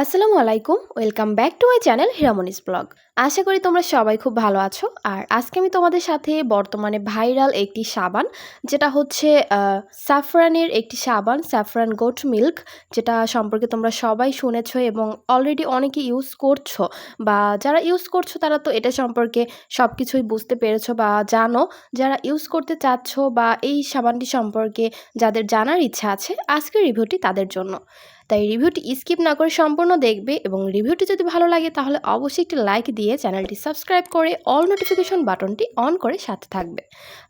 আসসালামু আলাইকুম, welcome back to my channel হিরামনিস blog. আশা করি তোমরা সবাই খুব ভালো আছো। আর আজকে আমি তোমাদের সাথে বর্তমানে ভাইরাল একটি সাবান, যেটা হচ্ছে স্যাফরানের একটি সাবান স্যাফরান গোট মিল্ক, যেটা সম্পর্কে তোমরা সবাই শুনেছো এবং অলরেডি অনেকে ইউজ করছ। বা যারা ইউজ করছ, তারা তো এটা সম্পর্কে সব কিছুই বুঝতে পেরেছ বা জানো। যারা ইউজ করতে চাচ্ছ বা এই সাবানটি সম্পর্কে যাদের জানার ইচ্ছা আছে, আজকের রিভিউটি তাদের জন্য। তাই রিভিউটি স্কিপ না করে সম্পূর্ণ দেখবে এবং রিভিউটি যদি ভালো লাগে তাহলে অবশ্যই একটি লাইক দিয়ে চ্যানেলটি সাবস্ক্রাইব করে অল নোটিফিকেশন বাটনটি অন করে সাথে থাকবে।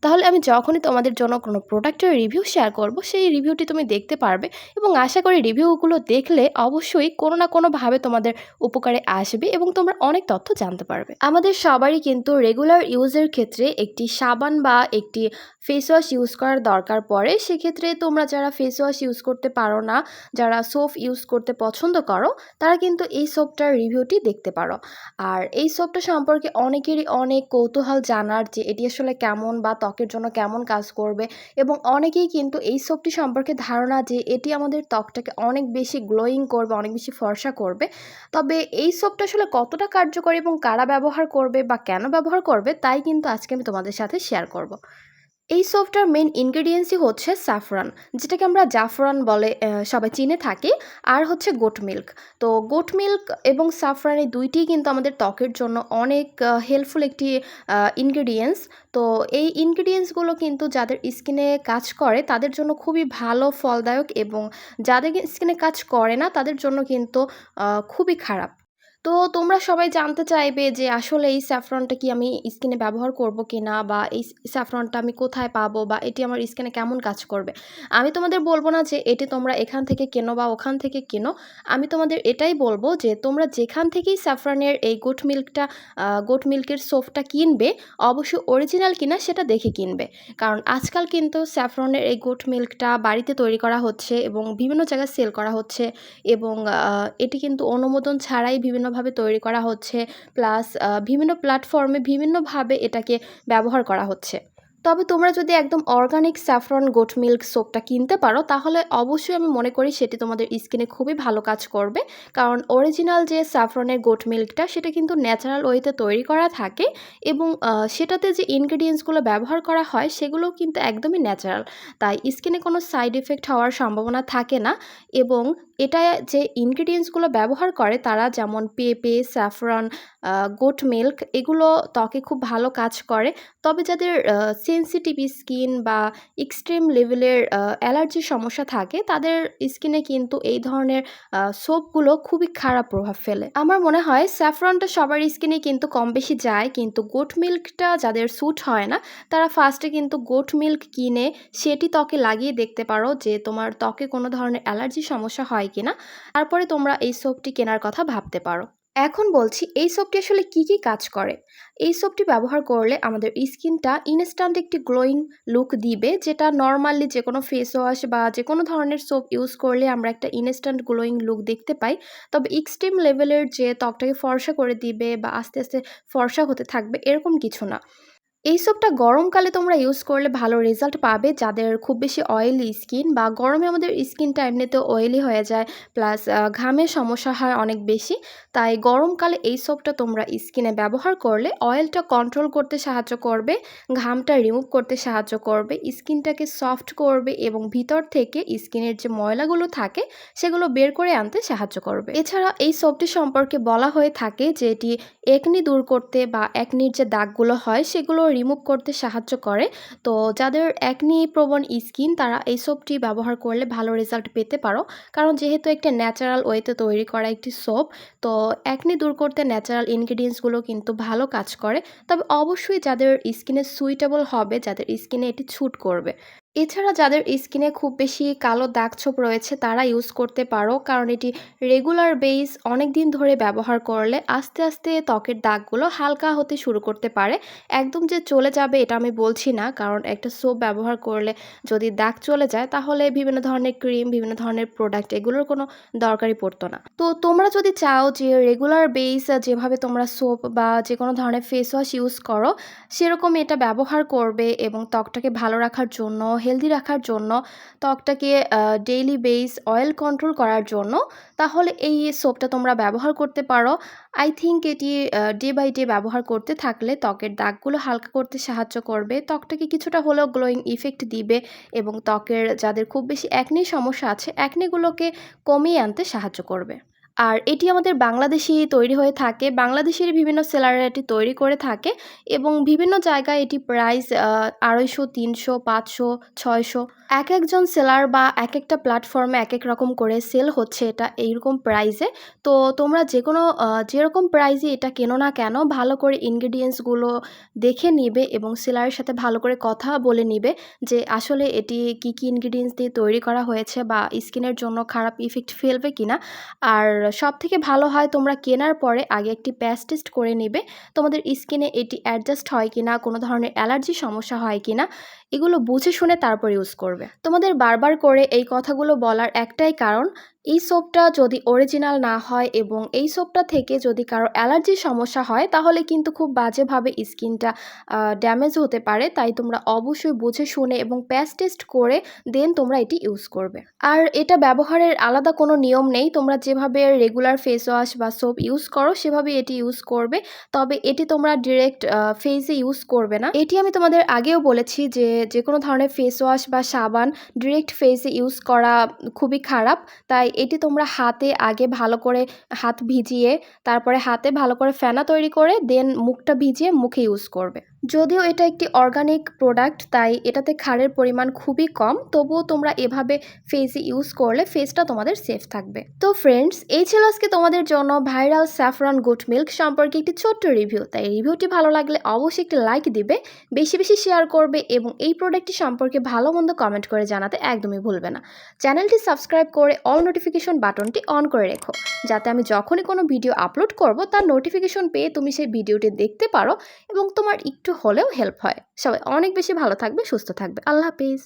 তাহলে আমি যখনই তোমাদের জন্য কোনো প্রোডাক্টের রিভিউ শেয়ার করব, সেই রিভিউটি তুমি দেখতে পারবে এবং আশা করি রিভিউগুলো দেখলে অবশ্যই কোনো না কোনোভাবে তোমাদের উপকারে আসবে এবং তোমরা অনেক তথ্য জানতে পারবে। আমাদের সবারই কিন্তু রেগুলার ইউজের ক্ষেত্রে একটি সাবান বা একটি ফেস ওয়াশ ইউজ করার দরকার পড়ে, সেক্ষেত্রে তোমরা যারা ফেস ওয়াশ ইউজ করতে পারো না, যারা সোপ ইউজ করতে পছন্দ করো, তারা কিন্তু এই সোপটার রিভিউটি দেখতে পারো। আর এই সোপটা সম্পর্কে অনেকেরই অনেক কৌতূহল জানার যে এটি আসলে কেমন বা ত্বকের জন্য কেমন কাজ করবে, এবং অনেকেই কিন্তু এই সোপটি সম্পর্কে ধারণা যে এটি আমাদের ত্বকটাকে অনেক বেশি গ্লোয়িং করবে, অনেক বেশি ফর্সা করবে। তবে এই সোপটা আসলে কতটা কার্যকরী এবং কারা ব্যবহার করবে বা কেন ব্যবহার করবে, তাই কিন্তু আজকে আমি তোমাদের সাথে শেয়ার করব। এই সোপটার মেন ইনগ্রিডিয়েন্টসই হচ্ছে স্যাফরান যেটাকে আমরা জাফরান বলে সবাই চিনে থাকি, আর হচ্ছে গোট মিল্ক তো গোট মিল্ক এবং সাফরান এই দুইটিই কিন্তু আমাদের ত্বকের জন্য অনেক হেল্পফুল একটি ইনগ্রিডিয়েন্টস তো এই ইনগ্রিডিয়েন্টসগুলো কিন্তু যাদের স্কিনে কাজ করে, তাদের জন্য খুবই ভালো, ফলদায়ক এবং যাদের স্কিনে কাজ করে না, তাদের জন্য কিন্তু খুবই খারাপ। তো তোমরা সবাই জানতে চাইবে যে আসলে এই স্যাফরনটা কি আমি স্কিনে ব্যবহার করব কি না বা এই স্যাফরনটা আমি কোথায় পাবো বা এটি আমার স্কিনে কেমন কাজ করবে। আমি তোমাদের বলব না যে এটি তোমরা এখান থেকে কেনো বা ওখান থেকে কেনো। আমি তোমাদের এটাই বলব যে তোমরা যেখান থেকেই স্যাফরনের এই গোট মিল্কটা গোট মিল্কের সোফটা কিনবে, অবশ্যই অরিজিনাল কিনা সেটা দেখে কিনবে। কারণ আজকাল কিন্তু স্যাফরনের এই গোট মিল্কটা বাড়িতে তৈরি করা হচ্ছে এবং বিভিন্ন জায়গায় সেল করা হচ্ছে এবং এটি কিন্তু অনুমোদন ছাড়াই বিভিন্ন বিভিন্নভাবে তৈরি করা হচ্ছে প্লাস বিভিন্ন প্ল্যাটফর্মে বিভিন্নভাবে এটাকে ব্যবহার করা হচ্ছে। তবে তোমরা যদি একদম অর্গানিক স্যাফরন গোট মিল্ক সোপটা কিনতে পারো, তাহলে অবশ্যই আমি মনে করি সেটি তোমাদের স্কিনে খুবই ভালো কাজ করবে। কারণ অরিজিনাল যে স্যাফরনের গোট মিল্কটা সেটা কিন্তু ন্যাচারাল ওয়েতে তৈরি করা থাকে এবং সেটাতে যে ইনগ্রিডিয়েন্টসগুলো ব্যবহার করা হয় সেগুলো কিন্তু একদমই ন্যাচারাল তাই স্কিনে কোনো সাইড এফেক্ট হওয়ার সম্ভাবনা থাকে না এবং এটা যে ইনগ্রিডিয়েন্টসগুলো ব্যবহার করে, তারা যেমন পেঁপে স্যাফরন গোট মিল্ক এগুলো ত্বকে খুব ভালো কাজ করে। তবে যাদের সেন্সিটিভ স্কিন বা এক্সট্রিম লেভেলের অ্যালার্জির সমস্যা থাকে, তাদের স্কিনে কিন্তু এই ধরনের সোপগুলো খুবই খারাপ প্রভাব ফেলে। আমার মনে হয় স্যাফরনটা সবার স্কিনে কিন্তু কম বেশি যায়, কিন্তু গোট মিল্কটা যাদের স্যুট হয় না, তারা ফার্স্টে কিন্তু গোট মিল্ক কিনে, সেটি ত্বকে লাগিয়ে দেখতে পারো যে তোমার ত্বকে কোনো ধরনের অ্যালার্জি সমস্যা হয় কিনা, তারপরে তোমরা এই সোপটি কেনার কথা ভাবতে পারো। এখন বলছি, এই সোপটি আসলে কি কি কাজ করে? এই সোপটি ব্যবহার করলে আমাদের স্কিনটা ইনস্ট্যান্ট একটি গ্লোয়িং লুক দিবে, যেটা নর্মালি যে কোনো ফেস ওয়াশ বা যে কোনো ধরনের সোপ ইউজ করলে আমরা একটা ইনস্ট্যান্ট গ্লোয়িং লুক দেখতে পাই। তবে এক্সট্রিম লেভেলের যে ত্বকটাকে ফর্সা করে দিবে বা আস্তে আস্তে ফর্সা হতে থাকবে, এরকম কিছু না। এই সোপটা গরমকালে তোমরা ইউজ করলে ভালো রেজাল্ট পাবে। যাদের খুব বেশি অয়েলি স্কিন বা গরমে আমাদের স্কিনটা এমনিতে অয়েলি হয়ে যায় প্লাস ঘামের সমস্যা হয় অনেক বেশি। তাই গরমকালে এই সোপটা তোমরা স্কিনে ব্যবহার করলে অয়েলটা কন্ট্রোল করতে সাহায্য করবে, ঘামটা রিমুভ করতে সাহায্য করবে স্কিনটাকে সফট করবে এবং ভিতর থেকে স্কিনের যে ময়লাগুলো থাকে, সেগুলো বের করে আনতে সাহায্য করবে। এছাড়া এই সোপটি সম্পর্কে বলা হয়ে থাকে যে এটি একনি দূর করতে বা একনির যে দাগগুলো হয়, সেগুলো রিমুভ করতে সাহায্য করে। তো যাদের একনি প্রবণ স্কিন তারা এই সোপটি ব্যবহার করলে ভালো রেজাল্ট পেতে পারো। কারণ যেহেতু একটা ন্যাচারাল ওয়েতে তৈরি করা একটি সোপ তো একনি দূর করতে ন্যাচারাল ইনগ্রিডিয়েন্টসগুলো কিন্তু ভালো কাজ করে। তবে অবশ্যই যাদের স্কিনে সুইটেবল হবে, যাদের স্কিনে এটি ছুট করবে। এছাড়া যাদের স্কিনে খুব বেশি কালো দাগ-ছোপ রয়েছে, তারা ইউজ করতে পারো। কারণ এটি রেগুলার বেস অনেক দিন ধরে ব্যবহার করলে আস্তে আস্তে ত্বকের দাগগুলো হালকা হতে শুরু করতে পারে। একদম যে চলে যাবে এটা আমি বলছি না, কারণ একটা সোপ ব্যবহার করলে যদি দাগ চলে যায়, তাহলে বিভিন্ন ধরনের ক্রিম বিভিন্ন ধরনের প্রোডাক্ট এগুলোর কোনো দরকারই পড়তো না। তো তোমরা যদি চাও যে রেগুলার বেস যেভাবে তোমরা সোপ বা যে কোনো ধরনের ফেস ওয়াশ ইউজ করো, সেরকম এটা ব্যবহার করবে এবং ত্বকটাকে ভালো রাখার জন্য হেলদি রাখার জন্য, ত্বকটাকে ডেইলি বেস অয়েল কন্ট্রোল করার জন্য, তাহলে এই সোপটা তোমরা ব্যবহার করতে পারো। আই থিঙ্ক এটি ডে বাই ডে ব্যবহার করতে থাকলে ত্বকের দাগগুলো হালকা করতে সাহায্য করবে। ত্বকটাকে কিছুটা হলেও গ্লোয়িং ইফেক্ট দিবে এবং ত্বকের যাদের খুব বেশি অ্যাকনি সমস্যা আছে অ্যাকনিগুলোকে কমিয়ে আনতে সাহায্য করবে। আর এটি আমাদের বাংলাদেশি তৈরি হয়ে থাকে। বাংলাদেশের বিভিন্ন সেলাররা এটি তৈরি করে থাকে এবং বিভিন্ন জায়গায় এটি প্রাইস আড়াইশো, তিনশো, পাঁচশো, ছয়শো। এক একজন সেলার বা এক একটা প্ল্যাটফর্মে এক এক রকম করে সেল হচ্ছে এটা এইরকম প্রাইসে তো তোমরা যে কোনো যেরকম প্রাইসে এটা কেনো না কেন ভালো করে ইনগ্রিডিয়েন্টসগুলো দেখে নিবে এবং সেলারের সাথে ভালো করে কথা বলে নিবে যে আসলে এটি কী কী ইনগ্রিডিয়েন্টস দিয়ে তৈরি করা হয়েছে বা স্কিনের জন্য খারাপ ইফেক্ট ফেলবে কিনা। আর সব থেকে ভালো হয় তোমরা কেনার পরে আগে একটি প্যাচ টেস্ট করে নেবে, তোমাদের স্কিনে এটি অ্যাডজাস্ট হয় কি না কোনো ধরনের অ্যালার্জি সমস্যা হয় কি না এগুলো বুঝে শুনে তারপর ইউজ করবে। তোমাদের বারবার করে এই কথাগুলো বলার একটাই কারণ এই সোপটা যদি অরিজিনাল না হয় এবং এই সোপটা থেকে যদি কারও অ্যালার্জির সমস্যা হয়, তাহলে কিন্তু খুব বাজেভাবে স্কিনটা ড্যামেজ হতে পারে। তাই তোমরা অবশ্যই বুঝে শুনে এবং প্যাচ টেস্ট করে দেন তোমরা এটি ইউজ করবে। আর এটা ব্যবহারের আলাদা কোনো নিয়ম নেই। তোমরা যেভাবে রেগুলার ফেস ওয়াশ বা সোপ ইউজ করো সেভাবে এটি ইউজ করবে। তবে এটি তোমরা ডিরেক্ট ফেসে ইউজ করবে না। এটি আমি তোমাদের আগেও বলেছি যে যে কোনো ধরনের ফেস ওয়াশ বা সাবান ডিরেক্ট ফেসে ইউজ করা খুবই খারাপ। তাই এটি তোমরা হাতে আগে ভালো করে হাত ভিজিয়ে, তারপরে হাতে ভালো করে ফেনা তৈরি করে দেন মুখটা ভিজিয়ে মুখে ইউজ করবে। যদিও এটা একটি অর্গানিক প্রোডাক্ট তাই এটাতে ক্ষারের পরিমাণ খুবই কম, তবুও তোমরা এভাবে ফেসে ইউজ করলে ফেসটা তোমাদের সেফ থাকবে। তো ফ্রেন্ডস এই ছিল আজকে তোমাদের জন্য ভাইরাল স্যাফরন গুড মিল্ক সম্পর্কে একটি ছোট্ট রিভিউ তাই রিভিউটি ভালো লাগলে অবশ্যই একটি লাইক দিবে, বেশি বেশি শেয়ার করবে এবং এই প্রোডাক্টটি সম্পর্কে ভালো মন্দ কমেন্ট করে জানাতে একদমই ভুলবে না। চ্যানেলটি সাবস্ক্রাইব করে অল নোটিফিকেশন বাটনটি অন করে রেখো, যাতে আমি যখনই কোনো ভিডিও আপলোড করব, তার নোটিফিকেশন পেয়ে তুমি সেই ভিডিওটি দেখতে পারো এবং তোমার একটু হলেও হেল্প হয়। সবাই অনেক বেশি ভালো থাকবে সুস্থ থাকবে। আল্লাহ হাফিজ।